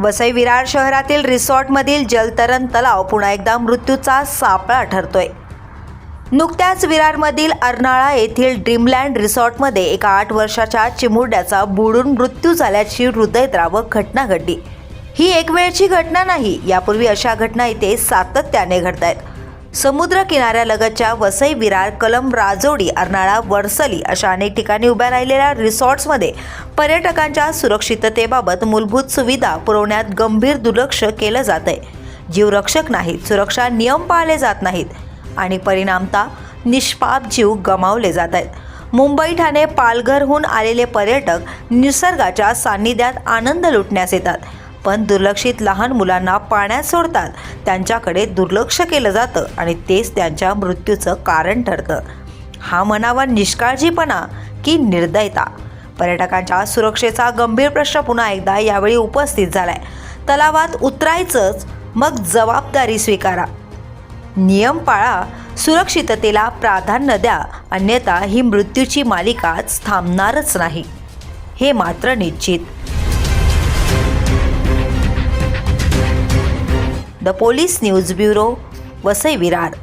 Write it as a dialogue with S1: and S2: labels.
S1: वसई विरार शहरातील रिसॉर्टमधील जलतरण तलाव पुन्हा एकदा मृत्यूचा सापळा ठरतोय. नुकत्याच विरारमधील अर्नाळा येथील ड्रीमलँड रिसॉर्टमध्ये एका आठ वर्षाच्या चिमुरड्याचा बुडून मृत्यू झाल्याची हृदयद्रावक घटना घडली. ही एक वेळची घटना नाही यापूर्वी अशा घटना इथे सातत्याने घडत आहेत समुद्र किनाऱ्यालगतच्या वसई विरार कलम राजोडी अर्नाळा वरसली अशा अनेक ठिकाणी उभ्या राहिलेल्या रिसॉर्ट्समध्ये पर्यटकांच्या सुरक्षिततेबाबत मूलभूत सुविधा पुरवण्यात गंभीर दुर्लक्ष केलं जात आहे जीवरक्षक नाहीत सुरक्षा नियम पाळले जात नाहीत आणि परिणामता निष्पाप जीव गमावले जात आहेत मुंबई ठाणे पालघरहून आलेले पर्यटक निसर्गाच्या सान्निध्यात आनंद लुटण्यास येतात. पण दुर्लक्षित लहान मुलांना पाण्यात सोडतात. त्यांच्याकडे दुर्लक्ष केलं जातं आणि तेच त्यांच्या मृत्यूचं कारण ठरतं. हा म्हणावा निष्काळजीपणा की निर्दयता? पर्यटकांच्या सुरक्षेचा गंभीर प्रश्न पुन्हा एकदा यावेळी उपस्थित झालाय. तलावात उतरायचंच मग जबाबदारी स्वीकारा. नियम पाळा सुरक्षिततेला प्राधान्य द्या अन्यथा ही मृत्यूची मालिकाच थांबणारच नाही. हे मात्र निश्चित. The police news bureau Vasai Virar.